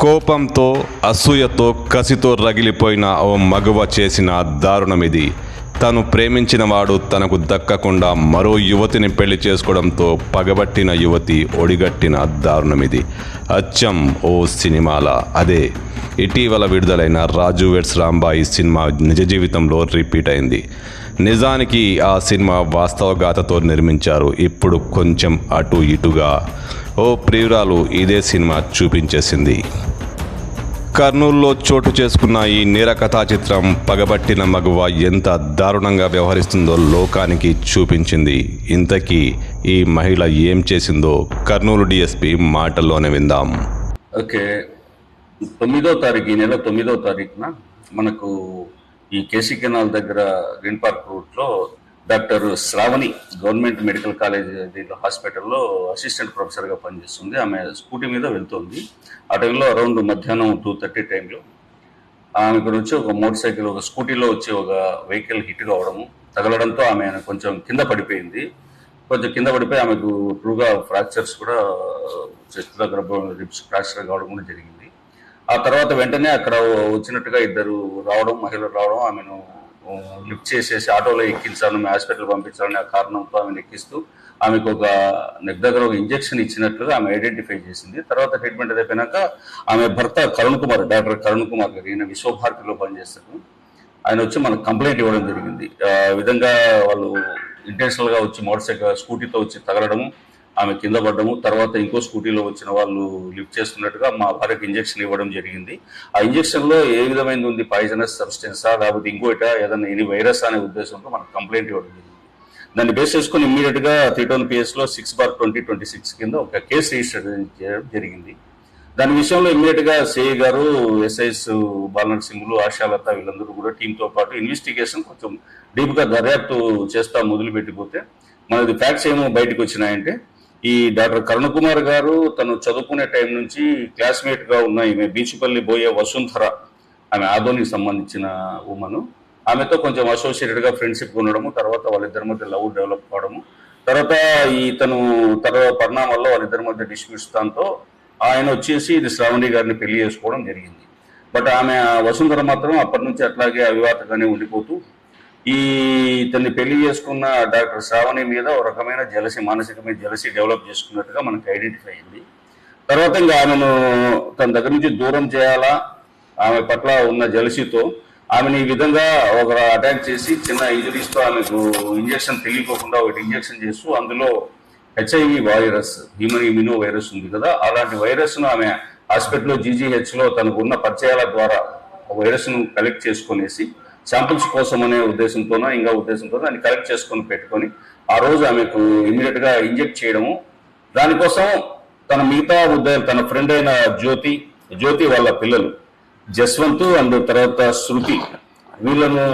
కోపంతో అసూయతో కసితో రగిలిపోయిన ఓ మగువ చేసిన దారుణమిది. తను ప్రేమించిన వాడు తనకు దక్కకుండా మరో యువతిని పెళ్ళి చేసుకోవడంతో పగబట్టిన యువతి ఒడిగట్టిన దారుణమిది. అచ్చం ఓ సినిమాల. అదే ఇటీవల విడుదలైన రాజు వెడ్స్ రాంబాయి సినిమా నిజ జీవితంలో రిపీట్ అయింది. నిజానికి ఆ సినిమా వాస్తవగాథతో నిర్మించారు. ఇప్పుడు కొంచెం అటు ఇటుగా. ఓ ప్రియురాలు ఇదే సినిమా చూపించేసింది. కర్నూలులో చోటు చేసుకున్న ఈ నేర కథా చిత్రం పగబట్టిన మగువ ఎంత దారుణంగా వ్యవహరిస్తుందో లోకానికి చూపించింది. ఇంతకీ ఈ మహిళ ఏం చేసిందో కర్నూలు డిఎస్పి మాటల్లోనే విందాం. ఓకే. తొమ్మిదో తారీఖు ఈ నెల తొమ్మిదో తారీఖున మనకు ఈ కేసీ కెనాల్ దగ్గర గ్రీన్ పార్క్ రూట్లో doctor Shravani government medical college దీంట్లో హాస్పిటల్లో అసిస్టెంట్ ప్రొఫెసర్గా పనిచేస్తుంది. ఆమె స్కూటీ మీద వెళ్తుంది. ఆ టైంలో అరౌండ్ మధ్యాహ్నం టూ థర్టీ టైంలో ఆమె గురించి ఒక మోటార్ సైకిల్ ఒక స్కూటీలో వచ్చి ఒక వెహికల్ హిట్ కావడము తగలడంతో ఆమె కొంచెం కింద పడిపోయింది. కొంచెం కింద పడిపోయి ఆమెకు ట్రూగా ఫ్రాక్చర్స్ కూడా చెస్ట్ దగ్గర రిప్స్ ఫ్రాక్చర్ కావడం కూడా జరిగింది. ఆ తర్వాత వెంటనే అక్కడ వచ్చినట్టుగా ఇద్దరు రావడం మహిళలు రావడం ఆమెను లిఫ్ట్ చేసేసి ఆటోలో ఎక్కించాను మేము హాస్పిటల్ పంపించాలని ఆ కారణంతో ఆమెను ఎక్కిస్తూ ఆమెకు ఒక నెక్ దగ్గర ఒక ఇంజెక్షన్ ఇచ్చినట్లుగా ఆమె ఐడెంటిఫై చేసింది. తర్వాత ట్రీట్మెంట్ అయిపోయినాక ఆమె భర్త కరుణ్ కుమార్ డాక్టర్ కరుణ్ కుమార్ గారు ఈయన విశ్వభారతిలో పనిచేస్తారు. ఆయన వచ్చి మనకు కంప్లైంట్ ఇవ్వడం జరిగింది. ఆ విధంగా వాళ్ళు ఇంటెన్షనల్గా వచ్చి మోటార్ సైకిల్ స్కూటీతో వచ్చి తగలడము ఆమె కింద పడ్డము. తర్వాత ఇంకో స్కూటీలో వచ్చిన వాళ్ళు లిఫ్ట్ చేస్తున్నట్టుగా మా భార్యకు ఇంజెక్షన్ ఇవ్వడం జరిగింది. ఆ ఇంజెక్షన్లో ఏ విధమైనది ఉంది? పాయిజనస్ సబ్స్టెన్సా? లేకపోతే ఇంకోట ఏదైనా ఎనీ వైరస్ అనే ఉద్దేశంతో మనకు కంప్లైంట్ ఇవ్వడం జరిగింది. దాన్ని బేస్ చేసుకుని ఇమ్మీడియట్గా three town పిఎస్లో six bar twenty twenty six కింద ఒక కేసు రిజిస్టర్ చేయడం జరిగింది. దాని విషయంలో ఇమ్మీడియట్గా సిఐ గారు ఎస్ఐస్ బాలనరసింహులు ఆశాలత వీళ్ళందరూ కూడా టీంతో పాటు ఇన్వెస్టిగేషన్ కొంచెం డీప్గా దర్యాప్తు చేస్తా మొదలు పెట్టిపోతే మనది ఫ్యాక్ట్స్ ఏమో బయటకు వచ్చినాయంటే ఈ డాక్టర్ కరుణ్ కుమార్ గారు తను చదువుకునే టైం నుంచి క్లాస్మేట్గా ఉన్న ఈమె బీచుపల్లి బోయే వసుంధర ఆమె ఆదోనికి సంబంధించిన ఉమను ఆమెతో కొంచెం అసోసియేటెడ్గా ఫ్రెండ్షిప్ ఉండడము తర్వాత వాళ్ళిద్దరి మధ్య లవ్ డెవలప్ కావడము. తర్వాత ఈ తను తర్వాత పరిణామాల్లో వాళ్ళిద్దరి మధ్య డిస్ప్యూట్స్ దాంతో ఆయన వచ్చేసి ఇది శ్రావణి గారిని పెళ్ళి చేసుకోవడం జరిగింది. బట్ ఆమె వసుంధర మాత్రం అప్పటి నుంచి అట్లాగే అవివాతగానే ఉండిపోతూ ఈ ఇతన్ని పెళ్ళి చేసుకున్న డాక్టర్ శ్రావణి మీద ఒక రకమైన జలసి మానసికమైన జలసి డెవలప్ చేసుకున్నట్టుగా మనకు ఐడెంటిఫై అయింది. తర్వాత ఇంకా ఆమెను తన దగ్గర నుంచి దూరం చేయాలా? ఆమె పట్ల ఉన్న జలసితో ఆమెను ఈ విధంగా ఒక అటాక్ చేసి చిన్న ఇంజరీస్తో ఆమెకు ఇంజెక్షన్ తెలియకోకుండా ఒకటి ఇంజెక్షన్ చేస్తూ అందులో HIV virus human immuno virus ఉంది కదా అలాంటి వైరస్ను ఆమె హాస్పిటల్లో జీజీహెచ్లో తనకు ఉన్న పరిచయాల ద్వారా వైరస్ను కలెక్ట్ చేసుకునేసి శాంపిల్స్ కోసం అనే ఉద్దేశంతోనో ఇంకా ఉద్దేశంతో దాన్ని కలెక్ట్ చేసుకొని పెట్టుకొని ఆ రోజు ఆమెకు ఇమీడియట్గా ఇంజెక్ట్ చేయడము. దానికోసం తన మిగతా ఉద్యోగం తన ఫ్రెండ్ అయిన జ్యోతి జ్యోతి వాళ్ళ పిల్లలు జస్వంత్ అండ్ తర్వాత శృతి వీళ్ళను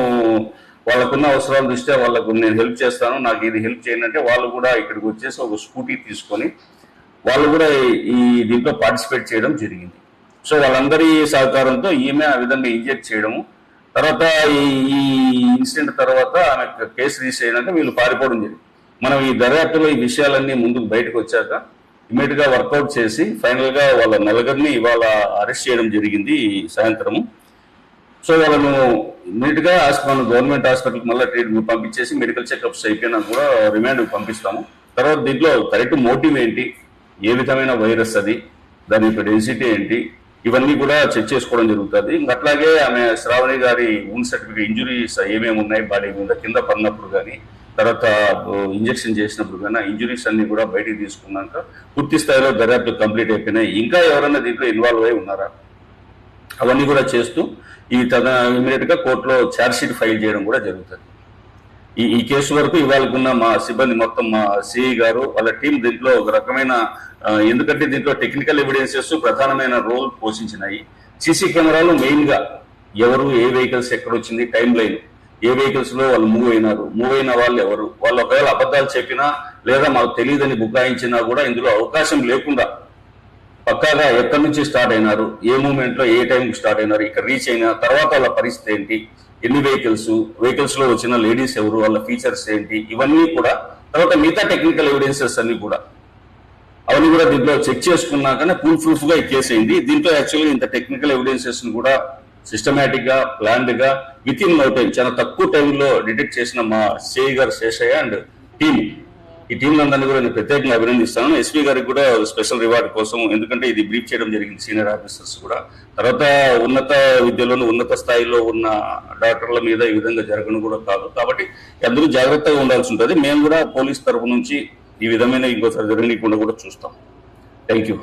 వాళ్ళకున్న అవసరాల దృష్ట్యా వాళ్ళకు నేను హెల్ప్ చేస్తాను. నాకు ఇది హెల్ప్ చేయండి అంటే వాళ్ళు కూడా ఇక్కడికి వచ్చేసి ఒక స్కూటీ తీసుకొని వాళ్ళు కూడా ఈ దీంట్లో పార్టిసిపేట్ చేయడం జరిగింది. సో వాళ్ళందరి సహకారంతో ఈమె ఆ విధంగా ఇంజెక్ట్ చేయడము. తర్వాత ఈ ఈ ఇన్సిడెంట్ తర్వాత ఆమె కేసు రిజిస్టర్ అయినాక వీళ్ళు పారిపోవడం జరిగింది. మనం ఈ దర్యాప్తులో ఈ విషయాలన్నీ ముందుకు బయటకు వచ్చాక ఇమీడియట్గా వర్కౌట్ చేసి ఫైనల్గా వాళ్ళ నలుగురిని ఇవాళ అరెస్ట్ చేయడం జరిగింది ఈ సాయంత్రము. సో వాళ్ళను ఇమీడియట్గా హాస్పిటల్ గవర్నమెంట్ హాస్పిటల్కి మళ్ళీ ట్రీట్మెంట్ పంపించేసి మెడికల్ చెకప్స్ అయిపోయినా కూడా రిమాండ్ పంపిస్తాము. తర్వాత దీంట్లో కరెక్ట్ మోటివ్ ఏంటి? ఏ విధమైన వైరస్ అది? దాని యొక్క డెన్సిటీ ఏంటి? ఇవన్నీ కూడా చెక్ చేసుకోవడం జరుగుతుంది. ఇంకా అట్లాగే ఆమె శ్రావణి గారి ఊన్ సర్టిఫికేట్ ఇంజురీస్ ఏమేమి ఉన్నాయి బాడీ మీద కింద పడినప్పుడు కానీ తర్వాత ఇంజక్షన్ చేసినప్పుడు కానీ ఇంజురీస్ అన్ని కూడా బయటికి తీసుకున్నాక పూర్తి స్థాయిలో దర్యాప్తు కంప్లీట్ అయిపోయినాయి. ఇంకా ఎవరైనా దీంట్లో ఇన్వాల్వ్ అయి ఉన్నారా? అవన్నీ కూడా చేస్తూ ఈ తన ఇమీడియట్గా కోర్టులో ఛార్జ్ షీట్ ఫైల్ చేయడం కూడా జరుగుతుంది. ఈ ఈ కేసు వరకు ఇవాళకున్న మా సిబ్బంది మొత్తం మా సిఐ గారు వాళ్ళ టీం దీంట్లో ఒక రకమైన ఎందుకంటే దీంట్లో టెక్నికల్ ఎవిడెన్సెస్ ప్రధానమైన రోల్ పోషించినాయి. సీసీ కెమెరాలు మెయిన్గా ఎవరు ఏ వెహికల్స్ ఎక్కడ వచ్చింది టైం లైన్ ఏ వెహికల్స్లో వాళ్ళు మూవ్ అయినారు మూవ్ అయిన వాళ్ళు ఎవరు వాళ్ళు ఒకవేళ అబద్ధాలు చెప్పినా లేదా మాకు తెలియదని బుకాయించినా కూడా ఇందులో అవకాశం లేకుండా పక్కాగా ఎక్కడి నుంచి స్టార్ట్ అయినారు ఏ మూమెంట్లో ఏ టైంకి స్టార్ట్ అయినారు ఇక్కడ రీచ్ అయిన తర్వాత వాళ్ళ పరిస్థితి ఏంటి ఎన్ని వెహికల్స్ వెహికల్స్లో వచ్చిన లేడీస్ ఎవరు వాళ్ళ ఫీచర్స్ ఏంటి ఇవన్నీ కూడా తర్వాత మిగతా టెక్నికల్ ఎవిడెన్సెస్ అన్ని కూడా. అవన్నీ కూడా దీంట్లో చెక్ చేసుకున్నాకనే ఫుల్ ప్రూఫ్గా ఈ కేసు అయింది. దీంట్లో యాక్చువల్గా ఇంత టెక్నికల్ ఎవిడెన్సెస్ కూడా సిస్టమేటిక్గా ప్లాన్డ్గా విత్ ఇన్ నో టైం చాలా తక్కువ టైంలో డిటెక్ట్ చేసిన మా CI garu Sheshaiah and team ఈ టీం అందరినీ కూడా నేను ప్రత్యేకంగా అభినందిస్తాను. ఎస్పీ గారికి కూడా స్పెషల్ రివార్డ్ కోసం ఎందుకంటే ఇది బ్రీఫ్ చేయడం జరిగింది సీనియర్ ఆఫీసర్స్ కూడా. తర్వాత ఉన్నత విద్యలోను ఉన్నత స్థాయిలో ఉన్న డాక్టర్ల మీద ఈ విధంగా జరగడం కూడా కాదు. కాబట్టి అందరూ జాగ్రత్తగా ఉండాల్సి ఉంటుంది. మేము కూడా పోలీస్ తరపు నుంచి ఈ విధమైన ఇంకోసారి జరగనీయకుండా కూడా చూస్తాం. Thank you